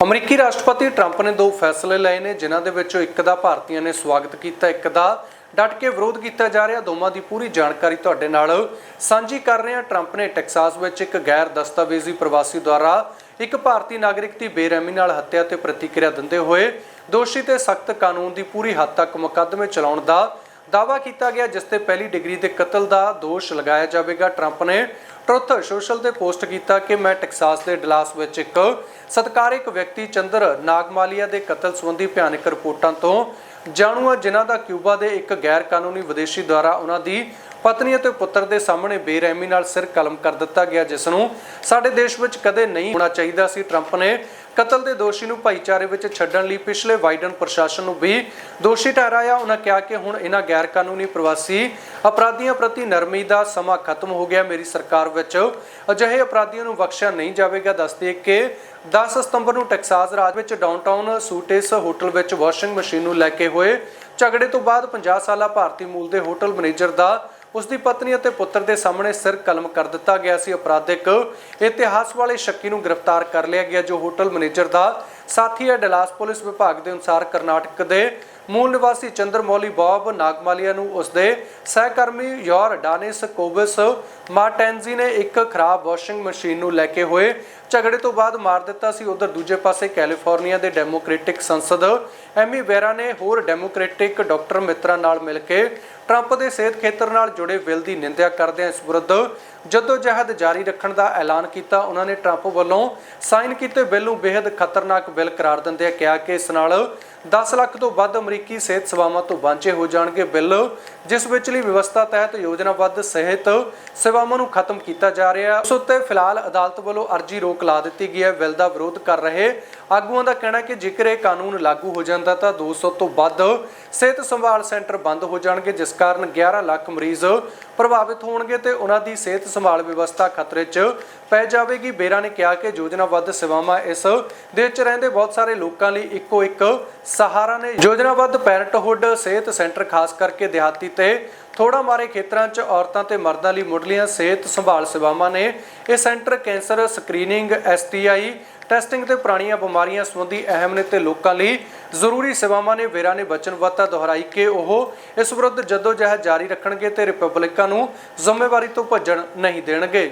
ਅਮਰੀਕੀ ਰਾਸ਼ਟਰਪਤੀ ਟਰੰਪ ਨੇ ਦੋ ਫੈਸਲੇ ਲਏ ਨੇ, ਜਿਨ੍ਹਾਂ ਦੇ ਵਿੱਚੋਂ ਇੱਕ ਦਾ ਭਾਰਤੀਆਂ ਨੇ ਸਵਾਗਤ ਕੀਤਾ, ਇੱਕ ਦਾ ਡਟ ਕੇ ਵਿਰੋਧ ਕੀਤਾ ਜਾ ਰਿਹਾ। ਦੋਵਾਂ ਦੀ ਪੂਰੀ ਜਾਣਕਾਰੀ ਤੁਹਾਡੇ ਨਾਲ ਸਾਂਝੀ ਕਰ ਰਹੇ ਹਾਂ। ਟਰੰਪ ਨੇ ਟੈਕਸਾਸ ਵਿੱਚ ਇੱਕ ਗੈਰ ਦਸਤਾਵੇਜ਼ੀ ਪ੍ਰਵਾਸੀ ਦੁਆਰਾ ਇੱਕ ਭਾਰਤੀ ਨਾਗਰਿਕ ਦੀ ਬੇਰਹਿਮੀ ਨਾਲ ਹੱਤਿਆ ਤੇ ਪ੍ਰਤੀਕਿਰਿਆ ਦਿੰਦੇ ਹੋਏ ਦੋਸ਼ੀ ਤੇ ਸਖਤ ਕਾਨੂੰਨ ਦੀ ਪੂਰੀ ਹੱਦ ਤੱਕ ਮੁਕੱਦਮੇ ਚਲਾਉਣ ਦਾ ਦਾਅਵਾ ਕੀਤਾ ਗਿਆ ਜਿਸ ਤੇ ਪਹਿਲੀ ਡਿਗਰੀ ਦੇ ਕਤਲ ਦਾ ਦੋਸ਼ ਲਗਾਇਆ ਜਾਵੇਗਾ। ਟਰੰਪ ਨੇ ਟਰੁੱਥ ਸੋਸ਼ਲ ਤੇ ਪੋਸਟ ਕੀਤਾ ਕਿ ਮੈਂ ਟੈਕਸਾਸ ਦੇ ਡਲਾਸ ਵਿੱਚ ਇੱਕ ਸਤਕਾਰਿਕ ਵਿਅਕਤੀ ਚੰਦਰ ਨਾਗਮਾਲੀਆ ਦੇ ਕਤਲ ਸੰਬੰਧੀ ਭਿਆਨਕ ਰਿਪੋਰਟਾਂ ਤੋਂ ਜਾਣੂ ਹਾਂ, ਜਿਨ੍ਹਾਂ ਦਾ ਕਿਊਬਾ ਦੇ ਇੱਕ ਗੈਰ ਕਾਨੂੰਨੀ ਵਿਦੇਸ਼ੀ ਦੁਆਰਾ ਉਹਨਾਂ ਦੀ ਪਤਨੀ ਅਤੇ ਪੁੱਤਰ ਦੇ ਸਾਹਮਣੇ ਬੇਰਹਿਮੀ ਨਾਲ ਸਿਰ ਕਲਮ ਕਰ ਦਿੱਤਾ ਗਿਆ, ਜਿਸ ਨੂੰ ਸਾਡੇ ਦੇਸ਼ ਵਿੱਚ ਕਦੇ ਨਹੀਂ ਹੋਣਾ ਚਾਹੀਦਾ ਸੀ। ਟਰੰਪ ਨੇ ਕਤਲ ਦੇ ਦੋਸ਼ੀ ਨੂੰ ਭਾਈਚਾਰੇ ਵਿੱਚ ਛੱਡਣ ਲਈ ਪਿਛਲੇ ਬਾਈਡਨ ਪ੍ਰਸ਼ਾਸਨ ਨੂੰ ਵੀ ਦੋਸ਼ੀ ਠਹਿਰਾਇਆ। ਉਹਨਾਂ ਕਿਹਾ ਕਿ ਹੁਣ ਇਹਨਾਂ ਗੈਰ ਕਾਨੂੰਨੀ ਪ੍ਰਵਾਸੀ ਅਪਰਾਧੀਆਂ ਪ੍ਰਤੀ ਨਰਮੀ ਦਾ ਸਮਾਂ ਖਤਮ ਹੋ ਗਿਆ। ਮੇਰੀ ਸਰਕਾਰ ਵਿੱਚ ਅਜਿਹੇ ਅਪਰਾਧੀਆਂ ਨੂੰ ਬਖਸ਼ਿਆ ਨਹੀਂ ਜਾਵੇਗਾ। ਦੱਸਦੇ ਕਿ 10 ਸਤੰਬਰ ਨੂੰ ਟੈਕਸਾਸ ਰਾਜ ਵਿੱਚ ਡਾਊਨਟਾਊਨ ਸੂਟੇਸ ਹੋਟਲ ਵਿੱਚ ਵਾਸ਼ਿੰਗ ਮਸ਼ੀਨ ਨੂੰ ਲੈ ਕੇ ਹੋਏ ਝਗੜੇ ਤੋਂ ਬਾਅਦ 50 ਸਾਲਾ ਭਾਰਤੀ ਮੂਲ ਦੇ ਹੋਟਲ ਮੈਨੇਜਰ ਦਾ ਉਸ ਦੀ ਪਤਨੀ ਅਤੇ ਪੁੱਤਰ ਦੇ ਸਾਹਮਣੇ ਸਿਰ ਕਲਮ ਕਰ ਦਿੱਤਾ ਗਿਆ ਸੀ। ਅਪਰਾਧਿਕ ਇਤਿਹਾਸ ਵਾਲੇ ਸ਼ੱਕੀ ਨੂੰ ਗ੍ਰਿਫਤਾਰ ਕਰ ਲਿਆ ਗਿਆ, ਜੋ ਹੋਟਲ ਮੈਨੇਜਰ ਦਾ ਸਾਥੀ ਹੈ ਡਲਾਸ ਪੁਲਿਸ ਵਿਭਾਗ ਦੇ ਅਨੁਸਾਰ ਕਰਨਾਟਕ ਦੇ ਮੂਲ ਨਿਵਾਸੀ ਚੰਦਰਮੌਲੀ ਬੌਬ ਨਾਗਮਾਲੀਆ ਨੂੰ ਉਸ ਦੇ ਸਹਿਕਰਮੀ ਯੋਰ ਡਾਨਿਸ ਕੋਵਿਸ ਮਾਰਟੈਂਜ਼ੀ ਨੇ ਇੱਕ ਖਰਾਬ ਵਾਸ਼ਿੰਗ ਮਸ਼ੀਨ ਨੂੰ ਲੈ ਕੇ ਹੋਏ ਝਗੜੇ ਤੋਂ ਬਾਅਦ ਮਾਰ ਦਿੱਤਾ ਸੀ। ਉਧਰ ਦੂਜੇ ਪਾਸੇ ਕੈਲੀਫੋਰਨੀਆ ਦੇ ਡੈਮੋਕ੍ਰੈਟਿਕ ਸੰਸਦ ਐਮੀ ਵੇਰਾ ਨੇ ਹੋਰ ਡੈਮੋਕ੍ਰੈਟਿਕ ਡਾਕਟਰ ਮਿੱਤਰਾਂ ਨਾਲ ਮਿਲ ਕੇ ਟਰੰਪ ਦੇ ਸਿਹਤ ਖੇਤਰ ਨਾਲ ਜੁੜੇ ਬਿੱਲ ਦੀ ਨਿੰਦਿਆ ਕਰਦਿਆਂ ਇਸ ਵਿਰੁੱਧ ਜਦੋਜਹਿਦ ਜਾਰੀ ਰੱਖਣ ਦਾ ਐਲਾਨ ਕੀਤਾ। ਉਹਨਾਂ ਨੇ ਟਰੰਪ ਵੱਲੋਂ ਸਾਈਨ ਕੀਤੇ ਬਿੱਲ ਨੂੰ ਬੇहद ਖਤਰਨਾਕ ਬਿੱਲ ਕਰਾਰ ਦਿੰਦਿਆਂ ਕਿਹਾ ਕਿ ਇਸ ਨਾਲ 10 ਲੱਖ ਤੋਂ ਵੱਧ ਅਮਰੀਕੀ ਸਿਹਤ ਸੇਵਾਵਾਂ ਤੋਂ ਵਾਂਝੇ ਹੋ ਜਾਣਗੇ ਬਿੱਲ, ਜਿਸ ਵਿਚਲੀ ਵਿਵਸਥਾ ਤਹਿਤ ਯੋਜਨਾਬੱਧ ਸਿਹਤ ਸੇਵਾਵਾਂ ਨੂੰ ਖਤਮ ਕੀਤਾ ਜਾ ਰਿਹਾ। ਹੈ ਉਸ ਉੱਤੇ ਫਿਲਹਾਲ ਅਦਾਲਤ ਵੱਲੋਂ ਅਰਜੀ ਰੋਕ ਲਾ ਦਿੱਤੀ ਗਈ ਹੈ। ਬਿੱਲ ਦਾ ਵਿਰੋਧ ਕਰ ਰਹੇ ਆਗੂਆਂ ਦਾ ਕਹਿਣਾ ਕਿ ਜੇਕਰ ਇਹ ਕਾਨੂੰਨ ਲਾਗੂ ਹੋ ਜਾਂਦਾ ਤਾਂ 200 ਤੋਂ ਵੱਧ ਸਿਹਤ ਸੰਭਾਲ ਸੈਂਟਰ ਬੰਦ ਹੋ ਜਾਣਗੇ, ਜਿਸ ਕਾਰਨ 11 ਲੱਖ ਮਰੀਜ਼ ਪ੍ਰਭਾਵਿਤ ਹੋਣਗੇ ਤੇ ਉਹਨਾਂ ਦੀ ਸਿਹਤ ਸੰਭਾਲ ਵਿਵਸਥਾ ਖਤਰੇ 'ਚ ਪੈ ਜਾਵੇਗੀ। ਬੇਰਾ ਨੇ ਕਿਹਾ ਕਿ ਯੋਜਨਾਬੱਧ ਸੇਵਾਵਾਂ ਇਸ ਦੇਸ਼ 'ਚ ਰਹਿੰਦੇ ਬਹੁਤ ਸਾਰੇ ਲੋਕਾਂ ਲਈ ਇੱਕੋ ਇੱਕ ਸਹਾਰਾ ਨੇ। ਯੋਜਨਾਬੱਧ ਪੈਰੈਂਟਹੁੱਡ ਸਿਹਤ ਸੈਂਟਰ ਖਾਸ ਕਰਕੇ ਦਿਹਾਤੀ ਤੇ ਥੋੜਾ ਮਾਰੇ ਖੇਤਰਾਂ 'ਚ ਔਰਤਾਂ ਤੇ ਮਰਦਾਂ ਲਈ ਮੁੱਢਲੀਆਂ ਸਿਹਤ ਸੰਭਾਲ ਸੇਵਾਵਾਂ ਨੇ। ਇਹ centre cancer screening STI testing ਤੇ ਪੁਰਾਣੀਆਂ ਬਿਮਾਰੀਆਂ ਸੰਬੰਧੀ ਅਹਿਮ ਨੇ ਤੇ ਲੋਕਾਂ ਲਈ ਜ਼ਰੂਰੀ ਸੇਵਾਵਾਂ ਨੇ। ਵੇਰਾ ਨੇ ਵਚਨਬੱਧਤਾ ਦੁਹਰਾਈ ਕਿ ਉਹ ਇਸ ਵਿਰੁੱਧ ਜਦੋਜਹਿਦ ਜਾਰੀ ਰੱਖਣਗੇ ਤੇ ਰਿਪਬਲਿਕਾਂ ਨੂੰ ਜ਼ਿੰਮੇਵਾਰੀ ਤੋਂ ਭੱਜਣ ਨਹੀਂ ਦੇਣਗੇ।